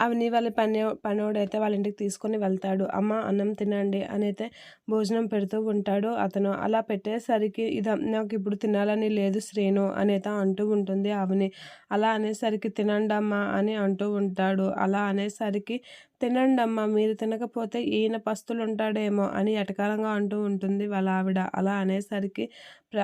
అవన్నీ వాళ్ళ పని పనోడైతే వాళ్ళ ఇంటికి తీసుకొని వెళ్తాడు. అమ్మ అన్నం తినండి అని అయితే భోజనం పెడుతూ ఉంటాడు అతను. అలా పెట్టేసరికి ఇది నాకు ఇప్పుడు తినాలని లేదు శ్రీను అనేది అంటూ ఉంటుంది అవని. అలా అనేసరికి తినండమ్మా అని అంటూ ఉంటాడు. అలా అనేసరికి తినండి మీరు తినకపోతే ఈయన పస్తులు ఉంటాడేమో అని ఎటకారంగా అంటూ ఉంటుంది వాళ్ళ ఆవిడ అలా అనేసరికి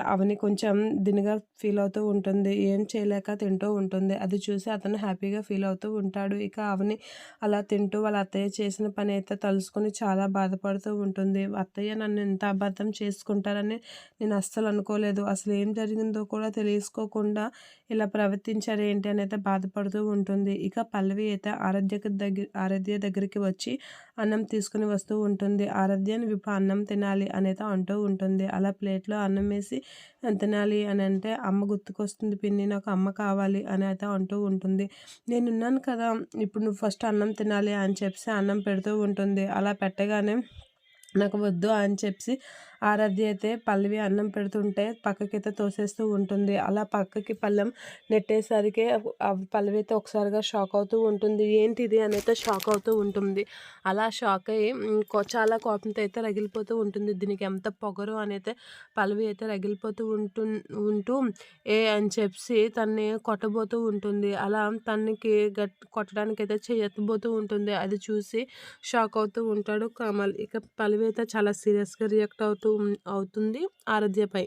అవని కొంచెం దినిగా ఫీల్ అవుతూ ఉంటుంది. ఏం చేయలేక తింటూ ఉంటుంది. అది చూసి అతను హ్యాపీగా ఫీల్ అవుతూ ఉంటాడు. ఇక అవని అలా తింటూ వాళ్ళ అత్తయ్య చేసిన పని అయితే తలుసుకుని చాలా బాధపడుతూ ఉంటుంది. అత్తయ్య నన్ను ఎంత అబద్ధం చేసుకుంటారని నేను అస్సలు అనుకోలేదు. అసలు ఏం జరిగిందో కూడా తెలుసుకోకుండా ఇలా ప్రవర్తించారు ఏంటి అని అయితే బాధపడుతూ ఉంటుంది. ఇక పల్లవి అయితే ఆరాధ్యకు దగ్గర ఆరాధ్య దగ్గరికి వచ్చి అన్నం తీసుకుని వస్తూ ఉంటుంది. ఆరాధ్యాన్ని ఇప్పుడు అన్నం తినాలి అనేది అంటూ ఉంటుంది. అలా ప్లేట్లో అన్నం వేసి తినాలి? అని అంటే అమ్మ గుర్తుకొస్తుంది పిన్ని నాకు అమ్మ కావాలి అని అయితే అంటూ ఉంటుంది. నేనున్నాను కదా ఇప్పుడు నువ్వు ఫస్ట్ అన్నం తినాలి అని చెప్పి అన్నం పెడుతూ ఉంటుంది. అలా పెట్టగానే నాకు వద్దు అని చెప్పి ఆరాధ్య అయితే పల్లవి అన్నం పెడుతుంటే పక్కకైతే తోసేస్తూ ఉంటుంది. అలా పక్కకి పళ్ళెం నెట్టేసరికి పల్లవి అయితే ఒకసారిగా షాక్ అవుతూ ఉంటుంది. ఏంటిది అని అయితే షాక్ అవుతూ ఉంటుంది. అలా షాక్ అయ్యి చాలా కోపంతో అయితే రగిలిపోతూ ఉంటుంది. దీనికి ఎంత పొగరు అని అయితే పల్లవి అయితే రగిలిపోతూ ఉంటు ఉంటూ ఏ అని చెప్పి తన్ని కొట్టబోతూ ఉంటుంది. అలా తనకి గట్ కొట్టడానికి అయితే ఉంటుంది. అది చూసి షాక్ అవుతూ ఉంటాడు కమల్. ఇక పల్లవి అయితే చాలా సీరియస్గా రియాక్ట్ అవుతూ అవుతూ అవుతుంది. ఆరాధ్యపై